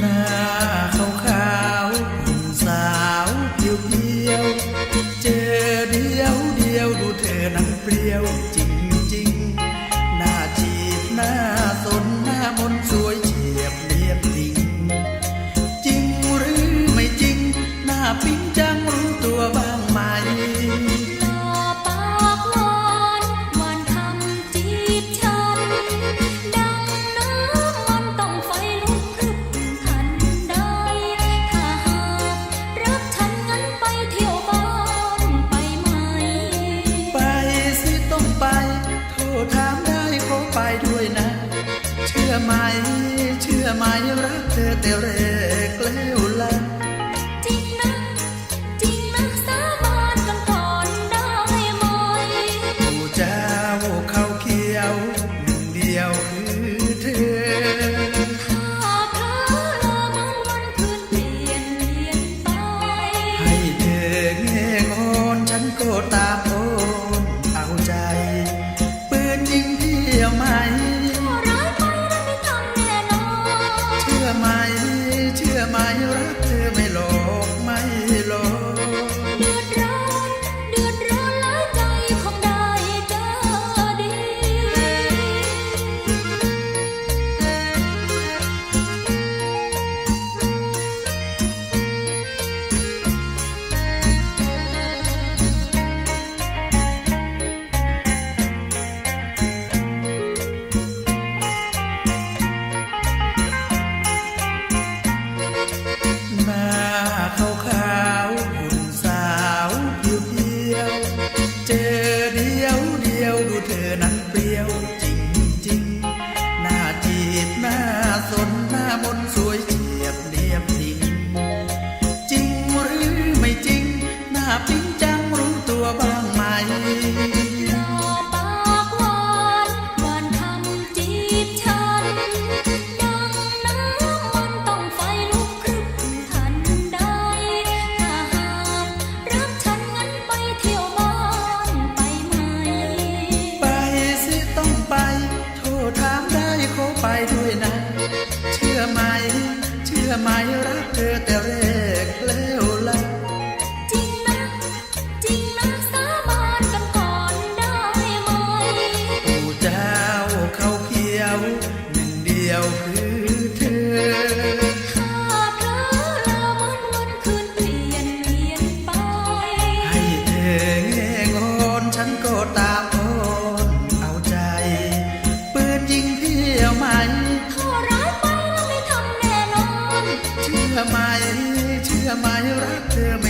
ห วดูเธอนั้นเปรี้ยวจ อไหม เชื่อไหมรักเธอแต่แรกแล้วล่ะจริงนะจริงนะสาบานกันก่อนได้ไหมผู้เจ้าเขาเขียวหนึ่งเดียวคือเธอถ้าเพลอละมันวันคืนเปลี่ยนเปลี่ยนไป ให้เธอแง่งอนฉันก็ตาม ดูเธอนั้นเปรี้ยวจริงจริงหน้าจีบหน้าสนหน้ามนสวยเฉียบเรียบจริง จริงหรือไม่จริง หน้าปิ๊งจังรู้ตัวบ้างไหม อแต่แรกแล้วล่ะจริงนะ จริงนะสาบานกันก่อนได้ไหมผู้เจ้าเขาเขียวหนึ่งเดียวคือ มเชื่อไมรักเธอไม่